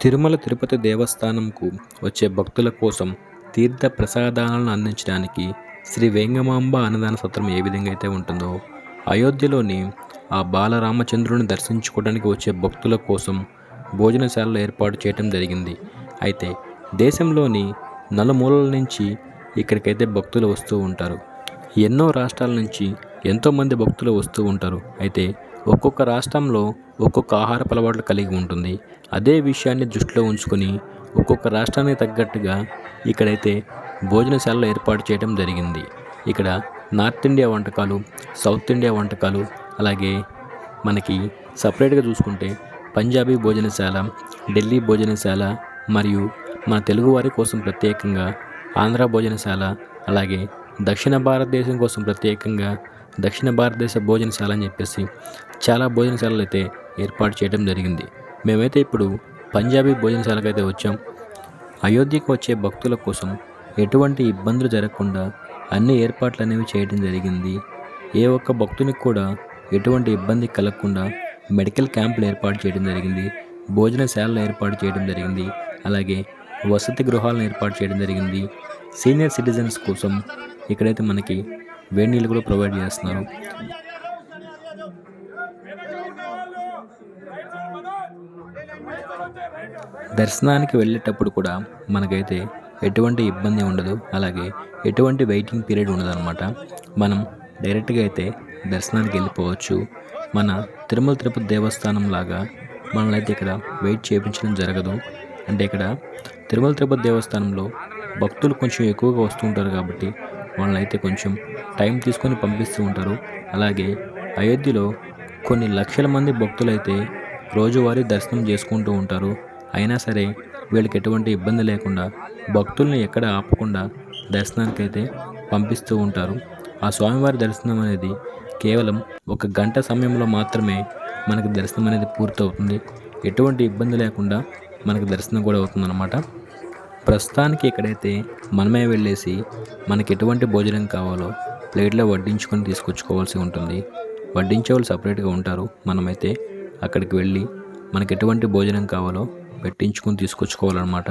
తిరుమల తిరుపతి దేవస్థానంకు వచ్చే భక్తుల కోసం తీర్థ ప్రసాదాలను అందించడానికి శ్రీ వేంగమాంబ అన్నదాన సత్రం ఏ విధంగా అయితే ఉంటుందో అయోధ్యలోని ఆ బాలరామచంద్రుని దర్శించుకోవడానికి వచ్చే భక్తుల కోసం భోజనశాలలు ఏర్పాటు చేయడం జరిగింది. అయితే దేశంలోని నలుమూలల నుంచి ఇక్కడికైతే భక్తులు వస్తూ ఉంటారు. ఎన్నో రాష్ట్రాల నుంచి ఎంతోమంది భక్తులు వస్తూ ఉంటారు. అయితే ఒక్కొక్క రాష్ట్రంలో ఒక్కొక్క ఆహారపు అలవాట్లు కలిగి ఉంటుంది. అదే విషయాన్ని దృష్టిలో ఉంచుకొని ఒక్కొక్క రాష్ట్రానికి తగ్గట్టుగా ఇక్కడైతే భోజనశాలలు ఏర్పాటు చేయడం జరిగింది. ఇక్కడ నార్త్ ఇండియా వంటకాలు సౌత్ ఇండియా వంటకాలు అలాగే మనకి సపరేట్గా చూసుకుంటే పంజాబీ భోజనశాల ఢిల్లీ భోజనశాల మరియు మన తెలుగువారి కోసం ప్రత్యేకంగా ఆంధ్ర భోజనశాల అలాగే దక్షిణ భారతదేశం కోసం ప్రత్యేకంగా దక్షిణ భారతదేశ భోజనశాల అని చెప్పేసి చాలా భోజనశాలలు అయితే ఏర్పాటు చేయడం జరిగింది. మేమైతే ఇప్పుడు పంజాబీ భోజనశాలకు అయితే వచ్చాం. అయోధ్యకు వచ్చే భక్తుల కోసం ఎటువంటి ఇబ్బందులు జరగకుండా అన్ని ఏర్పాట్లు అనేవి చేయడం జరిగింది. ఏ ఒక్క భక్తునికి కూడా ఎటువంటి ఇబ్బంది కలగకుండా మెడికల్ క్యాంపులు ఏర్పాటు చేయడం జరిగింది. భోజనశాలలు ఏర్పాటు చేయడం జరిగింది. అలాగే వసతి గృహాలను ఏర్పాటు చేయడం జరిగింది. సీనియర్ సిటిజన్స్ కోసం ఇక్కడైతే మనకి వేడి నీళ్ళు కూడా ప్రొవైడ్ చేస్తున్నారు. దర్శనానికి వెళ్ళేటప్పుడు కూడా మనకైతే ఎటువంటి ఇబ్బంది ఉండదు. అలాగే ఎటువంటి వెయిటింగ్ పీరియడ్ ఉండదు అనమాట మనం డైరెక్ట్గా అయితే దర్శనానికి వెళ్ళిపోవచ్చు. మన తిరుమల తిరుపతి దేవస్థానం లాగా మనల్ని అయితే ఇక్కడ వెయిట్ చేయించడం జరగదు. అంటే ఇక్కడ తిరుమల తిరుపతి దేవస్థానంలో భక్తులు కొంచెం ఎక్కువగా వస్తూ ఉంటారు కాబట్టి వాళ్ళని అయితే కొంచెం టైం తీసుకొని పంపిస్తూ ఉంటారు. అలాగే అయోధ్యలో కొన్ని లక్షల మంది భక్తులైతే రోజువారీ దర్శనం చేసుకుంటూ ఉంటారు. అయినా సరే వీళ్ళకి ఎటువంటి ఇబ్బంది లేకుండా భక్తుల్ని ఎక్కడ ఆపకుండా దర్శనానికి అయితే పంపిస్తూ ఉంటారు. ఆ స్వామివారి దర్శనం అనేది కేవలం ఒక గంట సమయంలో మాత్రమే మనకి దర్శనం అనేది పూర్తవుతుంది. ఎటువంటి ఇబ్బంది లేకుండా మనకి దర్శనం కూడా అవుతుందన్నమాట. ప్రస్తుతానికి ఇక్కడైతే మనమే వెళ్ళేసి మనకి ఎటువంటి భోజనం కావాలో ప్లేట్లో వడ్డించుకొని తీసుకొచ్చుకోవాల్సి ఉంటుంది. వడ్డించే వాళ్ళు సపరేట్గా ఉంటారు. మనమైతే అక్కడికి వెళ్ళి మనకి ఎటువంటి భోజనం కావాలో పెట్టించుకొని తీసుకొచ్చుకోవాలన్నమాట.